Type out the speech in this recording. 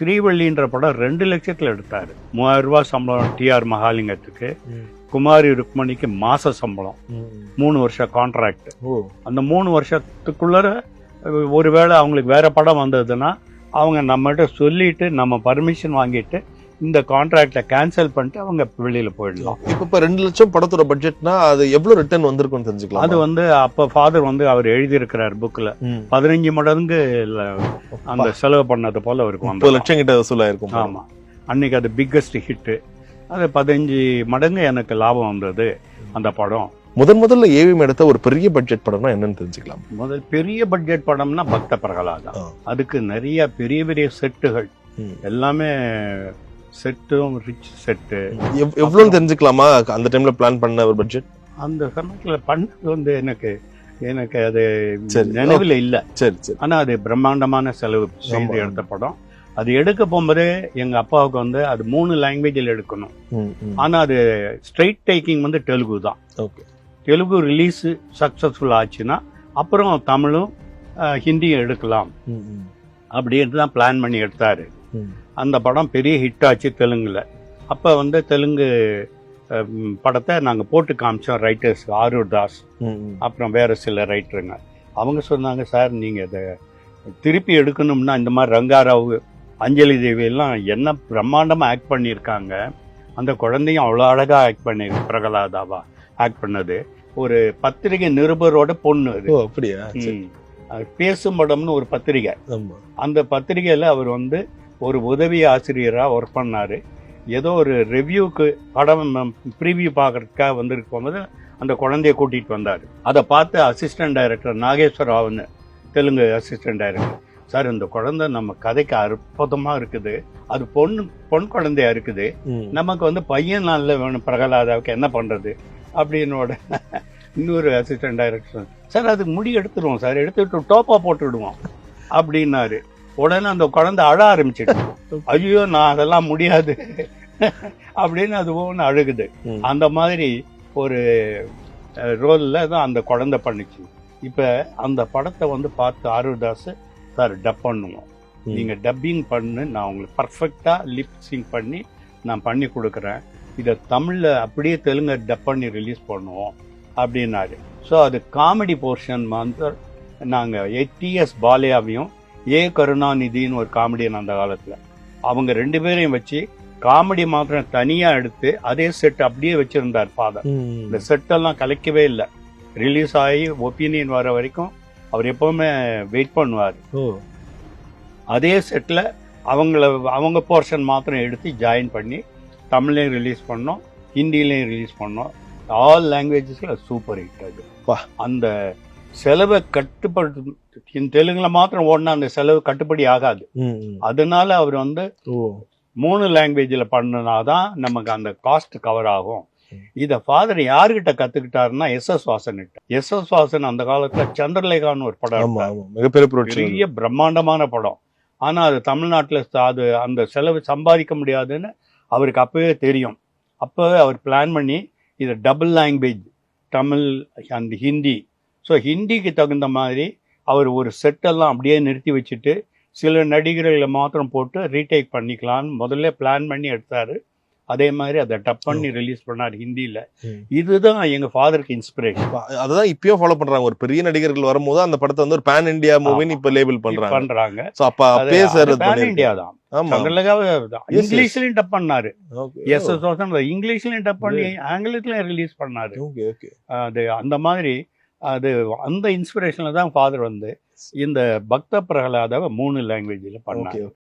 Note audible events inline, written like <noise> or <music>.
ஸ்ரீவள்ளின்ற படம் ரெண்டு லட்சத்தில் எடுத்தார். மூவாயிரம் ரூபாய் சம்பளம் டிஆர் மகாலிங்கத்துக்கு. குமாரி ருக்மணிக்கு மாச சம்பளம். மூணு வருஷம் கான்ட்ராக்ட் அந்த மூணு வருஷத்துக்குள்ளர ஒருவேளை அவங்களுக்கு வேற படம் வந்ததுன்னா அவங்க நம்மகிட்ட சொல்லிட்டு நம்ம பர்மிஷன் வாங்கிட்டு இந்த கான்ட்ராக்டை கேன்சல் பண்ணிட்டு அவங்க வெளியில போயிடலாம். இப்ப இப்ப ரெண்டு லட்சம் படத்தோட பட்ஜெட்னா அது எவ்வளவு ரிட்டர்ன் வந்திருக்கும்னு தெரிஞ்சுக்கலாம்? அது வந்து அப்ப ஃபாதர் வந்து அவர் எழுதியிருக்கிறார் புக்ல பதினஞ்சு மடங்கு அந்த செலவு பண்ணது போல அவருக்கு முப்பது லட்சம் கிட்ட வசூலாயிருக்கும் ஆமா. அன்னைக்கு அது பிக்கஸ்ட் ஹிட் அது பதினஞ்சு மடங்கு எனக்கு லாபம் வந்தது அந்த படம். முதன் முதல்ல ஏவிஎம் எடுத்த ஒரு பெரிய பட்ஜெட் படம்னா என்னன்னு தெரிஞ்சுக்கலாம்? முதல் பெரிய பட்ஜெட் படம்னா பக்த பிரகலாதா. அதுக்கு நிறைய பெரிய பெரிய செட்டுகள். எல்லாமே செட்டும் ரிச் செட்டு எவ்- எவ்வளவுன்னு தெரிஞ்சுக்கலாமா? அந்த டைம்ல பிளான் பண்ண ஒரு பட்ஜெட் அந்த சமயத்துல பண்ணது வந்து எனக்கு எனக்கு அது. நினைவில் இல்ல. சரி சரி. ஆனா அது பிரம்மாண்டமான செலவு செய்து. எடுத்த படம். அது எடுக்க போகும்போதே எங்க அப்பாவுக்கு வந்து அது மூணு லாங்குவேஜில் எடுக்கணும். ம், ம். ஆனா அது ஸ்ட்ரைட் டேக்கிங் வந்து தெலுங்கு தான். ஓகே. தெலுங்கு ரிலீஸ் சக்சஸ்ஃபுல் ஆச்சுன்னா அப்புறம் தமிழும் ஹிந்தியும் எடுக்கலாம். அப்படின்ட்டு தான் பிளான் பண்ணி எடுத்தாரு. அந்த படம் பெரிய ஹிட் ஆச்சு தெலுங்குல. அப்போ வந்து தெலுங்கு படத்தை நாங்கள் போட்டு காமிச்சோம் ரைட்டர்ஸ் ஆரூர் தாஸ். அப்புறம் வேற சில ரைட்டருங்க அவங்க சொன்னாங்க சார் நீங்கள் இதை திருப்பி எடுக்கணும்னா இந்த மாதிரி ரங்காராவ் அஞ்சலி தேவி எல்லாம் என்ன பிரம்மாண்டமாக ஆக்ட் பண்ணியிருக்காங்க. அந்த குழந்தையும் அவ்வளோ அழகாக ஆக்ட் பண்ணி பிரகலாதாவா ஆக்ட் பண்ணது. ஒரு பத்திரிகை நிருபரோட பொண்ணு அது. அப்படியா? பேசும் படம்னு ஒரு பத்திரிகை. அந்த பத்திரிகையில் அவர் வந்து ஒரு உதவி ஆசிரியராக ஒர்க் பண்ணார். ஏதோ ஒரு ரிவ்யூக்கு படம் ப்ரீவியூ பார்க்கறதுக்காக வந்திருக்கும் போது அந்த குழந்தைய கூட்டிகிட்டு வந்தார். அதை பார்த்து அசிஸ்டன்ட் டைரக்டர் நாகேஸ்வர் ராவன் தெலுங்கு அசிஸ்டன்ட் டைரக்டர் சார் இந்த குழந்தை நம்ம கதைக்கு அற்புதமாக இருக்குது. அது பொண்ணு பொன் குழந்தையா இருக்குது. நமக்கு வந்து பையன் நல்ல வேணும் பிரகலாதாவுக்கு என்ன பண்ணுறது அப்படின்னோட இன்னொரு அசிஸ்டன்ட் டைரக்டர் சார் அதுக்கு முடி எடுத்துருவோம் சார். எடுத்துட்டு டோப்பா போட்டுடுவோம். அப்படின்னாரு. உடனே அந்த குழந்தை அழ ஆரம்பிச்சிட்டு <laughs> ஐயோ நான் அதெல்லாம் முடியாது. <laughs> அப்படின்னு அது ஒன்று அழுகுது. அந்த மாதிரி ஒரு ரோலில் தான் அந்த குழந்தை பண்ணுச்சு. இப்போ அந்த படத்தை வந்து பார்த்து ஆருதாஸ் சார் டப் பண்ணுவோம். ம். நீங்க டப்பிங் பண்ணு. நான் உங்களுக்கு பர்ஃபெக்டா லிப் சிங் பண்ணி நான் பண்ணி கொடுக்குறேன். இதை தமிழ்ல அப்படியே தெலுங்கு டப் பண்ணி ரிலீஸ் பண்ணுவோம். அப்படின்னாரு. ஸோ அது காமெடி போர்ஷன் வந்து நாங்கள் டிஎஸ் பாலையாவையும் ஏ கருணாநிதின்னு ஒரு காமெடியன் அந்த காலத்தில். அவங்க ரெண்டு பேரையும் வச்சு காமெடி மாத்திரம் தனியாக எடுத்து அதே செட் அப்படியே வச்சிருந்தார் ஃபாதர். இந்த செட்டெல்லாம் கலைக்கவே இல்லை. ரிலீஸ் ஆகி ஒப்பீனியன் வர வரைக்கும் அவர் எப்பவுமே வெயிட் பண்ணுவார். அதே செட்டில் அவங்கள அவங்க போர்ஷன் மாத்திரம் எடுத்து ஜாயின் பண்ணி தமிழ்லையும் ரிலீஸ் பண்ணோம் ஹிந்திலையும் ரிலீஸ் பண்ணோம். ஆல் லாங்குவேஜஸில் சூப்பர் ஹிட் அது. அந்த செலவை கட்டுப்படுத்து தெலுங்குல மாத்திரம் ஓடினா அந்த செலவு கட்டுப்படி ஆகாது. அதனால அவர் வந்து மூணு லாங்குவேஜில் பண்ணனாதான் நமக்கு அந்த காஸ்ட் கவர் ஆகும். இதை ஃபாதர் யாருக்கிட்ட கத்துக்கிட்டாருன்னா S S Vasan S S Vasan அந்த காலத்துல சந்திரலேகான்னு ஒரு படம் மிகப்பெரிய பெரிய பிரம்மாண்டமான படம். ஆனா அது தமிழ்நாட்டுல அது அந்த செலவு சம்பாதிக்க முடியாதுன்னு அவருக்கு அப்பவே தெரியும். அப்பவே அவர் பிளான் பண்ணி இதை double language Tamil and Hindi so ஹிந்திக்கு தகுந்த மாதிரி அவர் ஒரு செட்டெல்லாம் அப்படியே நிறுத்தி வச்சுட்டு சில நடிகர்களை மாத்திரம் போட்டு ரீடேக் பண்ணிக்கலாம்னு முதல்ல பிளான் பண்ணி எடுத்தாரு. அதே மாதிரி அதை டப் பண்ணி ரிலீஸ் பண்ணார் ஹிந்தியில. இதுதான் எங்க ஃபாதருக்கு இன்ஸ்பிரேஷன் அதுதான் இப்பயும் ஃபாலோ பண்றாங்க. ஒரு பெரிய நடிகர்கள் வரும்போது அந்த படத்தை வந்து ஒரு பேன் இந்தியா மூவின்னு இப்ப லேபிள் பண்றாங்க. பண்றாங்க. சோ அப்ப அப்பயே சார் பேன் இந்தியா தான். இங்கிலீஷ்லயும் டப் பண்ணாரு. எஸ் எஸ் இங்கிலீஷ்லயும் டப் பண்ணி ஆங்கிலத்திலயும் ரிலீஸ் பண்ணாரு. ஓகே ஓகே அது அந்த மாதிரி அது அந்த இன்ஸ்பிரேஷனில் தான் ஃபாதர் வந்து இந்த பக்த பிரகலாதாவை மூணு லாங்குவேஜில் பண்ணாரு.